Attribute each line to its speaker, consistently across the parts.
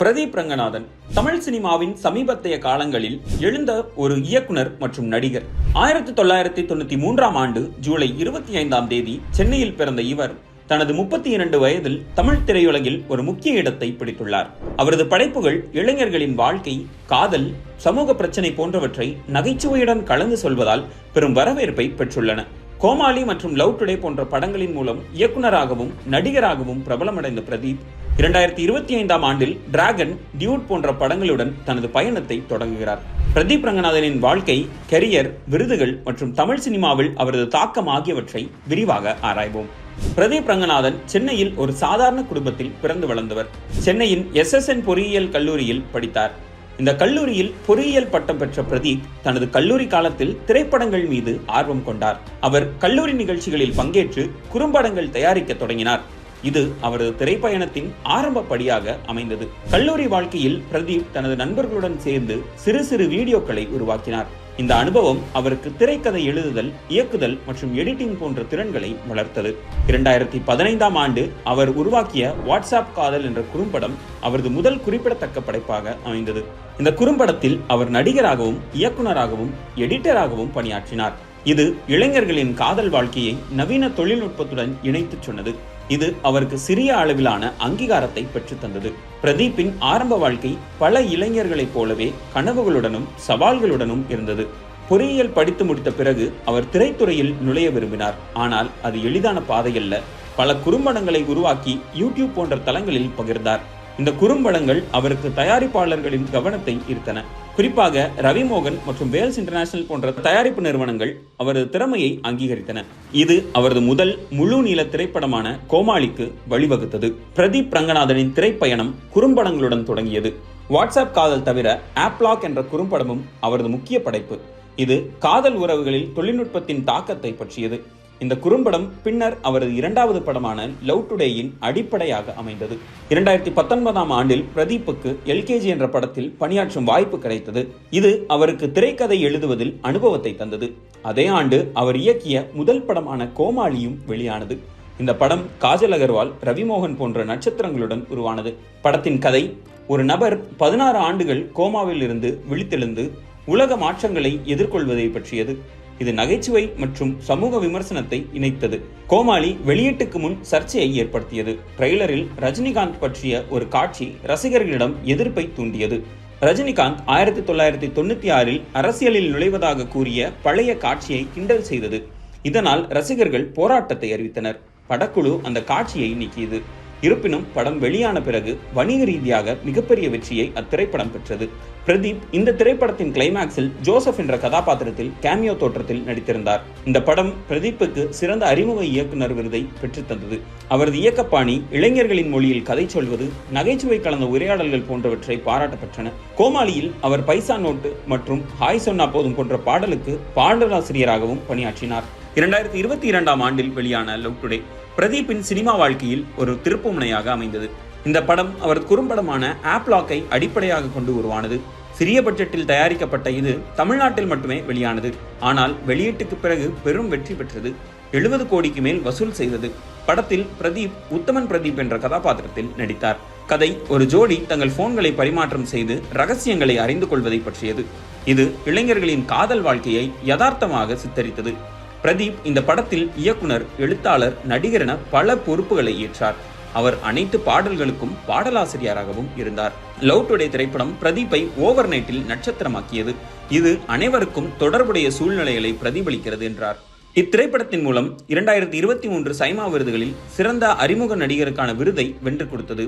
Speaker 1: பிரதீப் ரங்கநாதன் தமிழ் சினிமாவின் சமீபத்திய காலங்களில் எழுந்த ஒரு இயக்குனர் மற்றும் நடிகர். ஆயிரத்தி தொள்ளாயிரத்தி தொண்ணூத்தி மூன்றாம் ஆண்டு ஜூலை இருபத்தி ஐந்தாம் தேதி சென்னையில் பிறந்த இவர் தனது முப்பத்தி இரண்டு வயதில் தமிழ் திரையுலகில் ஒரு முக்கிய இடத்தை பிடித்துள்ளார். அவரது படைப்புகள் இளைஞர்களின் வாழ்க்கை காதல் சமூக பிரச்சனை போன்றவற்றை நகைச்சுவையுடன் கலந்து சொல்வதால் பெரும் வரவேற்பை பெற்றுள்ளன. கோமாளி மற்றும் லவ் டுடே போன்ற படங்களின் மூலம் இயக்குனராகவும் நடிகராகவும் பிரபலமடைந்த பிரதீப் இரண்டாயிரத்தி இருபத்தி ஐந்தாம் ஆண்டில் டிராகன் டியூட் போன்ற படங்களுடன் தனது பயணத்தை தொடங்குகிறார். பிரதீப் ரங்கநாதனின் வாழ்க்கை கெரியர் விருதுகள் மற்றும் தமிழ் சினிமாவில் அவரது தாக்கம் ஆகியவற்றை விரிவாக ஆராய்வோம். பிரதீப் ரங்கநாதன் சென்னையில் ஒரு சாதாரண குடும்பத்தில் பிறந்து வளர்ந்தவர். சென்னையின் எஸ்எஸ்என் பொறியியல் கல்லூரியில் படித்தார். இந்த கல்லூரியில் பொறியியல் பட்டம் பெற்ற பிரதீப் தனது கல்லூரி காலத்தில் திரைப்படங்கள் மீது ஆர்வம் கொண்டார். அவர் கல்லூரி நிகழ்ச்சிகளில் பங்கேற்று குறும்படங்கள் தயாரிக்க தொடங்கினார். இது அவரது திரைப்பயணத்தின் ஆரம்ப படியாக அமைந்தது. கல்லூரி வாழ்க்கையில் பிரதீப் தனது நண்பர்களுடன் சேர்ந்து சிறு சிறு வீடியோக்களை உருவாக்கினார். இந்த அனுபவம் அவருக்கு திரைக்கதை எழுதுதல் இயக்குதல் மற்றும் எடிட்டிங் போன்ற திறன்களை வளர்த்தது. இரண்டாயிரத்தி பதினைந்தாம் ஆண்டு அவர் உருவாக்கிய வாட்ஸ்அப் காதல் என்ற குறும்படம் அவரது முதல் குறிப்பிடத்தக்க படைப்பாக அமைந்தது. இந்த குறும்படத்தில் அவர் நடிகராகவும் இயக்குனராகவும் எடிட்டராகவும் பணியாற்றினார். இது இளைஞர்களின் காதல் வாழ்க்கையை நவீன தொழில்நுட்பத்துடன் இணைத்துச் சொன்னது. இது அவருக்கு சிறிய அளவிலான அங்கீகாரத்தை பெற்றுத்தந்தது பிரதீப்பின் ஆரம்ப வாழ்க்கை பல இளைஞர்களைப் போலவே கனவுகளுடனும் சவால்களுடனும் இருந்தது. பொறியியல் படித்து முடித்த பிறகு அவர் திரைத்துறையில் நுழைய விரும்பினார். ஆனால் அது எளிதான பாதையல்ல. பல குறும்படங்களை உருவாக்கி யூடியூப் போன்ற தளங்களில் பகிர்ந்தார். இந்த குறும்படங்கள் அவருக்கு தயாரிப்பாளர்களின் கவனத்தை ஈர்த்தன. குறிப்பாக ரவிமோகன் மற்றும் வேல்ஸ் இன்டர்நேஷனல் போன்ற தயாரிப்பு நிறுவனங்கள் அவரது திறமையை அங்கீகரித்தன. இது அவரது முதல் முழு நீள திரைப்படமான கோமாளிக்கு வழிவகுத்தது. பிரதீப் ரங்கநாதனின் திரைப்பயணம் குறும்படங்களுடன் தொடங்கியது. வாட்ஸ்அப் காதல் தவிர ஆப்லாக் என்ற குறும்படமும் அவரது முக்கிய படைப்பு. இது காதல் உறவுகளில் தொழில்நுட்பத்தின் தாக்கத்தை பற்றியது. இந்த குறும்படம் பின்னர் அவரது இரண்டாவது படமான லவ் டுடேயின் அடிப்படையாக அமைந்தது. இரண்டாயிரத்தி பத்தொன்பதாம் ஆண்டில் பிரதீப்புக்கு எல்கேஜி என்ற படத்தில் பணியாற்றும் வாய்ப்பு கிடைத்தது. இது அவருக்கு திரைக்கதை எழுதுவதில் அனுபவத்தை தந்தது. அதே ஆண்டு அவர் இயக்கிய முதல் படமான கோமாளியும் வெளியானது. இந்த படம் காஜல் அகர்வால் ரவிமோகன் போன்ற நட்சத்திரங்களுடன் உருவானது. படத்தின் கதை ஒரு நபர் பதினாறு ஆண்டுகள் கோமாவில் இருந்து விழித்தெழுந்து உலக மாற்றங்களை எதிர்கொள்வதை பற்றியது. இது நகைச்சுவை மற்றும் சமூக விமர்சனத்தை இணைத்தது. கோமாளி வெளியீட்டுக்கு முன் சர்ச்சையை ஏற்படுத்தியது. ட்ரெய்லரில் ரஜினிகாந்த் பற்றிய ஒரு காட்சி ரசிகர்களிடம் எதிர்ப்பை தூண்டியது. ரஜினிகாந்த் ஆயிரத்தி தொள்ளாயிரத்தி தொண்ணூத்தி ஆறில் அரசியலில் நுழைவதாக கூறிய பழைய காட்சியை கிண்டல் செய்தது. இதனால் ரசிகர்கள் போராட்டத்தை அறிவித்தனர். படக்குழு அந்த காட்சியை நீக்கியது. இருப்பினும் படம் வெளியான பிறகு வணிக ரீதியாக மிகப்பெரிய வெற்றியை அத்திரைப்படம் பெற்றது. பிரதீப் இந்த திரைப்படத்தின் கிளைமாக்ஸில் ஜோசப் என்ற கதாபாத்திரத்தில் கேமியோ தோற்றத்தில் நடித்திருந்தார். இந்த படம் பிரதீப்புக்கு சிறந்த அறிமுக இயக்குனர் விருதை பெற்றுத்தந்தது அவரது இயக்கப்பாணி இளைஞர்களின் மொழியில் கதை சொல்வது நகைச்சுவை கலந்த உரையாடல்கள் போன்றவற்றை பாராட்டப்பெற்றன கோமாளியில் அவர் பைசா நோட்டு மற்றும் ஹாய் சொன்னா போதும் போன்ற பாடலுக்கு பாடலாசிரியராகவும் பணியாற்றினார். இரண்டாயிரத்தி இருபத்தி இரண்டாம் ஆண்டில் வெளியான லவ் டுடே பிரதீப்பின் சினிமா வாழ்க்கையில் ஒரு திருப்புமுனையாக அமைந்தது. இந்த படம் அவரது குறும்படமான ஆப்லாக்கை அடிப்படையாக கொண்டு உருவானது. சிறிய பட்ஜெட்டில் தயாரிக்கப்பட்ட இது தமிழ்நாட்டில் மட்டுமே வெளியானது. ஆனால் வெளியீட்டுக்கு பிறகு பெரும் வெற்றி பெற்றது. எழுபது கோடிக்கு மேல் வசூல் செய்தது. படத்தில் பிரதீப் உத்தமன் பிரதீப் என்ற கதாபாத்திரத்தில் நடித்தார். கதை ஒரு ஜோடி தங்கள் போன்களை பரிமாற்றம் செய்து ரகசியங்களை அறிந்து கொள்வதை பற்றியது. இது இளைஞர்களின் காதல் வாழ்க்கையை யதார்த்தமாக சித்தரித்தது. பிரதீப் இந்த படத்தில் இயக்குனர் எழுத்தாளர் நடிகர் என பல பொறுப்புகளை ஏற்றார். அவர் அனைத்து பாடல்களுக்கும் பாடலாசிரியராகவும் இருந்தார். லவ் டுடே திரைப்படம் பிரதீப்பை ஓவர் நைட்டில் நட்சத்திரமாக்கியது. இது அனைவருக்கும் தொடர்புடைய சூழ்நிலைகளை பிரதிபலிக்கிறது என்றார். இத்திரைப்படத்தின் மூலம் இரண்டாயிரத்தி இருபத்தி மூன்று சைமா விருதுகளில் சிறந்த அறிமுக நடிகருக்கான விருதை வென்று கொடுத்தது.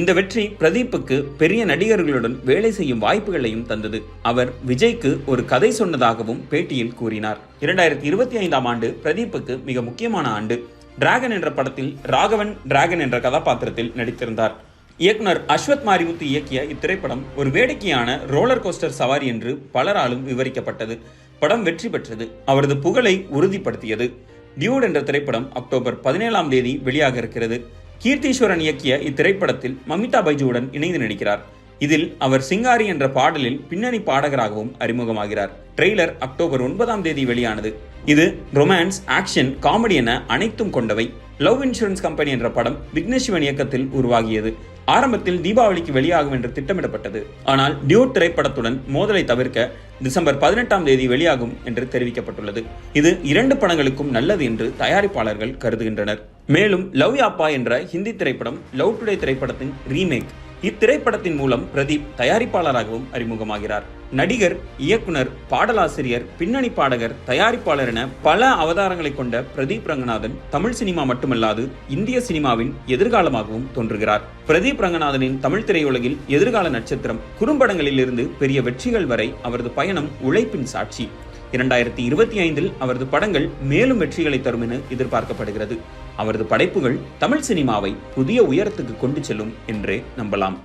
Speaker 1: இந்த வெற்றி பிரதீப்புக்கு பெரிய நடிகர்களுடன் வேலை செய்யும் வாய்ப்புகளையும் தந்தது. அவர் விஜய்க்கு ஒரு கதை சொன்னதாகவும் பேட்டியில் கூறினார். இரண்டாயிரத்தி இருபத்தி ஐந்தாம் ஆண்டு பிரதீப்புக்கு மிக முக்கியமான ஆண்டு. டிராகன் என்ற படத்தில் ராகவன் டிராகன் என்ற கதாபாத்திரத்தில் நடித்திருந்தார். இயக்குனர் அஸ்வத் மாரிமுத்து இயக்கிய இத்திரைப்படம் ஒரு வேடிக்கையான ரோலர் கோஸ்டர் சவாரி என்று பலராலும் விவரிக்கப்பட்டது. படம் வெற்றி பெற்றது. அவரது புகழை உறுதிப்படுத்தியது. டியூட் என்ற திரைப்படம் அக்டோபர் பதினேழாம் தேதி வெளியாக இருக்கிறது. கீர்த்தீஸ்வரன் இயக்கிய இத்திரைப்படத்தில் மமிதா பைஜுவுடன் இணைந்து நடிக்கிறார். இதில் அவர் சிங்காரி என்ற பாடலில் பின்னணி பாடகராகவும் அறிமுகமாகிறார். ட்ரெய்லர் அக்டோபர் ஒன்பதாம் தேதி வெளியானது. இது ரொமான்ஸ் ஆக்ஷன் காமெடி என அனைத்தும் கொண்டவை. லவ் இன்சூரன்ஸ் கம்பெனி என்ற படம் விக்னேஷ் சிவன் இயக்கத்தில் உருவாகியது. ஆரம்பத்தில் தீபாவளிக்கு வெளியாகும் என்று திட்டமிடப்பட்டது. ஆனால் டியூட் திரைப்படத்துடன் மோதலை தவிர்க்க டிசம்பர் பதினெட்டாம் தேதி வெளியாகும் என்று தெரிவிக்கப்பட்டுள்ளது. இது இரண்டு படங்களுக்கும் நல்லது என்று தயாரிப்பாளர்கள் கருதுகின்றனர். மேலும் லவ் யாப்பா என்ற ஹிந்தி திரைப்படம் லவ் டுடே திரைப்படத்தின் ரீமேக் இத்திரைப்படத்தின் மூலம் பிரதீப் தயாரிப்பாளராகவும் அறிமுகமாகிறார். நடிகர் இயக்குனர் பாடலாசிரியர் பின்னணி பாடகர் தயாரிப்பாளர் என பல அவதாரங்களை கொண்ட பிரதீப் ரங்கநாதன் தமிழ் சினிமா மட்டுமல்லாது இந்திய சினிமாவின் எதிர்காலமாகவும் தோன்றுகிறார். பிரதீப் ரங்கநாதனின் தமிழ் திரையுலகில் எதிர்கால நட்சத்திரம் குறும்படங்களில் இருந்து பெரிய வெற்றிகள் வரை அவரது பயணம் உழைப்பின் சாட்சி. இரண்டாயிரத்தி இருபத்தி ஐந்தில் அவரது படங்கள் மேலும் வெற்றிகளை தரும் என எதிர்பார்க்கப்படுகிறது. அவரது படைப்புகள் தமிழ் சினிமாவை புதிய உயரத்துக்கு கொண்டு செல்லும் என்றே நம்பலாம்.